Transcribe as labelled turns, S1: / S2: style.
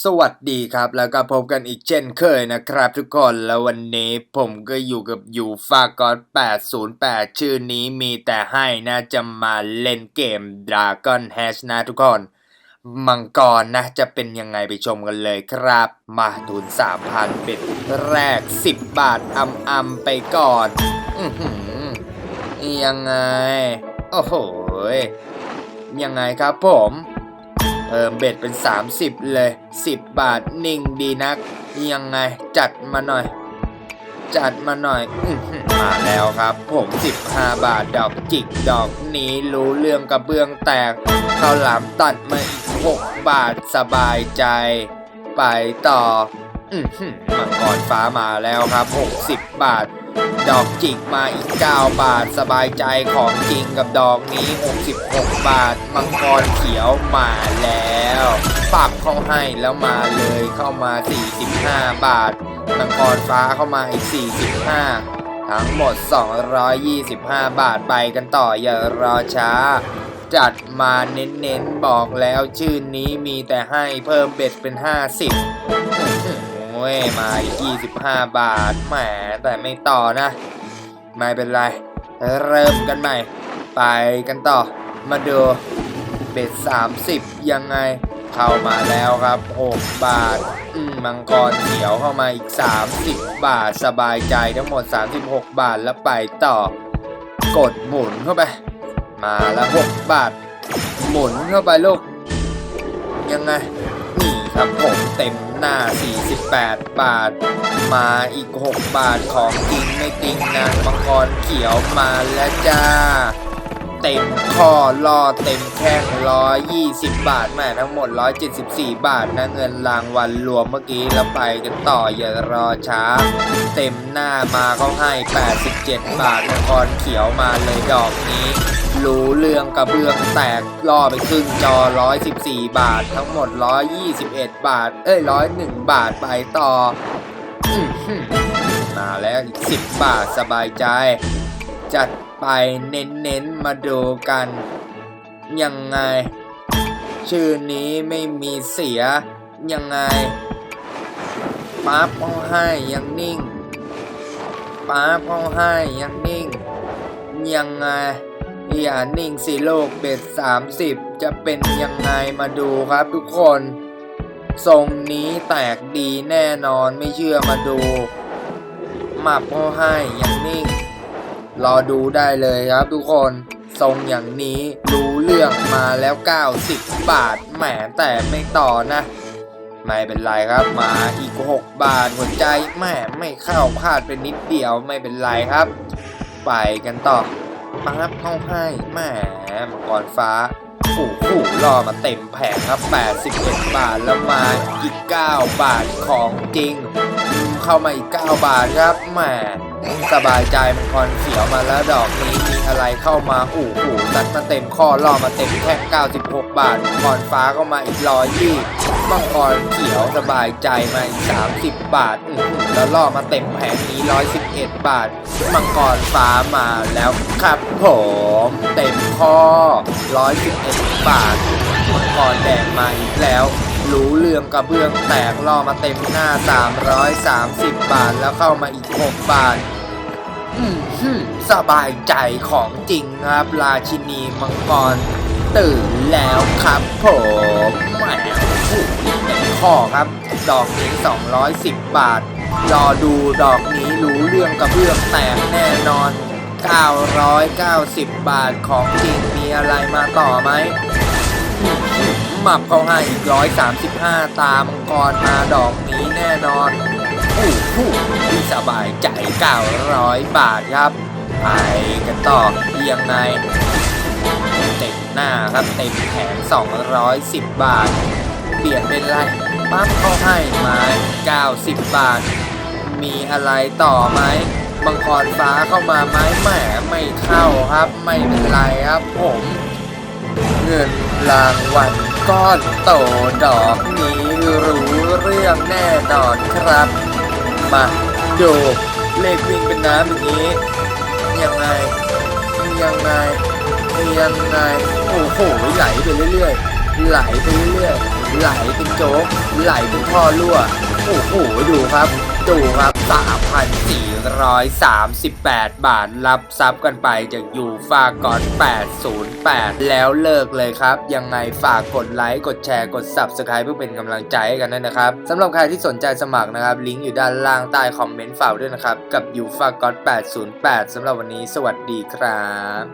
S1: สวัสดีครับ แล้วก็พบกันอีกเช่นเคยนะครับทุกคนแล้ววันนี้ผมก็อยู่กับยูฟากอน808 ชื่อนี้มีแต่ให้นะจะมาเล่นเกม Dragon Hash นะทุกคน มังกรนะจะเป็นยังไงไปชมกันเลยครับ มาทุน 3,000 เป็นแรก 10 บาทอำอำๆไปก่อนอือยังไง โอ้โหยังไงครับผม พิ่มเบ็ดเป็น 30 เลย 10 บาทนิ่งดีนัก ยังไงจัดมาหน่อย จัดมาหน่อยอมาแล้วครับ ผม 15 บาทดอกจิกดอกนี้รู้เรื่องกระเบื้องแตกข้าวหลามตัดมาอีก 6 บาทสบายใจ ไปต่ออือหือมังกรฟ้ามาแล้วครับ 60 บาท ดอกจิกมาอีก 9 บาท สบายใจของจริงกับดอกนี้ 66 บาท มังกรเขียวมาแล้วปรับเข้าให้แล้วมาเลยเข้ามา 45 บาท มังกรฟ้าเข้ามาอีก 45 ทั้งหมด 225 บาทไปกันต่ออย่ารอช้า จัดมาเน้นๆ บอกแล้วชื่อนี้มีแต่ให้เพิ่มเบ็ดเป็น 50 โอ้ยมาอีก25 บาทแหมแต่ไม่ต่อนะ ไม่เป็นไร เริ่มกันใหม่ ไปกันต่อ มาดูเบ็ด30 ยังไง เข้ามาแล้วครับ 6 บาท อืมมังกรเขียวเข้ามาอีก 30 บาทสบายใจทั้งหมด 36 บาทแล้วไปต่อ กดหมุนเข้าไป มาแล้ว6บาท หมุนเข้าไปลูกยังไง ครับผมเต็มหน้า 48 บาท มาอีก 6 บาทของจริงไม่ติงนางมังกรเขียวมาแล้วจ้า เต็มข้อล่อเต็มแข้ง120บบาทแม่ทั้งหมด174บสี่บาทนะเงินรางวัลรวมเมื่อกี้แล้วไปกันต่ออย่ารอช้า เต็มหน้ามาเขาให้87บเจ็ดบาทมังกรเขียวมาเลยดอกนี้รู้เรื่องกระเบื้องแตกล่อไปครึ่งจอ 114 บาท ทั้งหมด 121 บาท เอ้ย 101 บาทไปต่อ มาแล้วอีก10 บาทสบายใจ จัดไปเน้นๆมาดูกัน ยังไง ชื่อนี้ไม่มีเสีย ยังไงป๊าบเขาให้ยังนิ่งป๊าบเขาให้ยังนิ่ง ยังไงอย่านิ่งสิโลกเบ็ด30จะเป็นยังไงมาดูครับทุกคนทรงนี้แตกดีแน่นอนไม่เชื่อมาดูมับเขาให้ยังนิ่ง รอดูได้เลยครับทุกคนทรงอย่างนี้รู้เรื่องมาแล้ว 90 บาทแหมแต่ไม่ต่อนะ ไม่เป็นไรครับมาอีก 6 บาทหัวใจแหมไม่เข้าพลาดเป็นนิดเดียวไม่เป็นไรครับ ไปกันต่อปั๊บเข้าให้แหมมังกรฟ้าขู่ขู่รอมาเต็มแผงครับ 81 บาทแล้วมาอีก 9 บาทของจริง เข้ามาอีก 9 บาทครับแหม สบายใจมังกรเขียวมาแล้วดอกนี้มีอะไรเข้ามาอู่หูตัดมาเต็มข้อล่อมาเต็มแท่ง96 บาทมังกรฟ้าเข้ามาอีกร้อยยี่มังกรเขียวสบายใจมาอีก30 บาทอื้อหือแล้วล่อมาเต็มแผงนี้ 111 บาท มังกรฟ้ามาแล้วครับผมเต็มข้อ 111 บาท มังกรแดงมาอีกแล้ว รูเรืองกระเบื้องแตกล่อมาเต็มหน้า 330 บาทแล้วเข้ามาอีก 6 บาทอืมฮึ่มสบายใจของจริงครับ ราชินีมังกร ตื่นแล้วครับผมแหมถูกเป็นข้อครับ ดอกนี้ 210 บาท รอดูดอกนี้รู้เรื่องกระเบื้องแตกแน่นอน 990 บาทของจริงมีอะไรมาต่อไหม หมับเขาให้อีก135ตามังกรมาดอกนี้แน่นอนอู้หูที่สบายใจ900บาทครับ ไปกันต่อยังไงเต็มหน้าครับเต็มแผง210บาท เปลี่ยนเป็นไรปั๊บเขาให้มา90บาท มีอะไรต่อไหมมังกรฟ้าเข้ามาไหมแหมไม่เข้าครับ ไม่เป็นไรครับผม เงินรางวัล ก้อนโตดอกนี้รู้เรื่องแน่นอนครับ มาดูเลขวิ่งเป็นน้ำอย่างนี้ ยังไง ยังไง ยังไง โอ้โหไหลไปเรื่อยๆ ไหลไปเรื่อยไหลเป็นโจ๊ก ไหลเป็นท่อรั่ว โอ้โหดูครับ ดูครับ 3,438 บาทรับซับกันไปจากยูฟากอน 808 แล้วเลิกเลยครับ ยังไงฝากกดไลค์ กดแชร์ กด Subscribe เพื่อเป็นกำลังใจให้กันด้วยนะครับสำหรับใครที่สนใจสมัครนะครับ ลิงก์อยู่ด้านล่างใต้คอมเมนต์ฝากด้วยนะครับ กับยูฟากอน 808สำหรับวันนี้สวัสดีครับ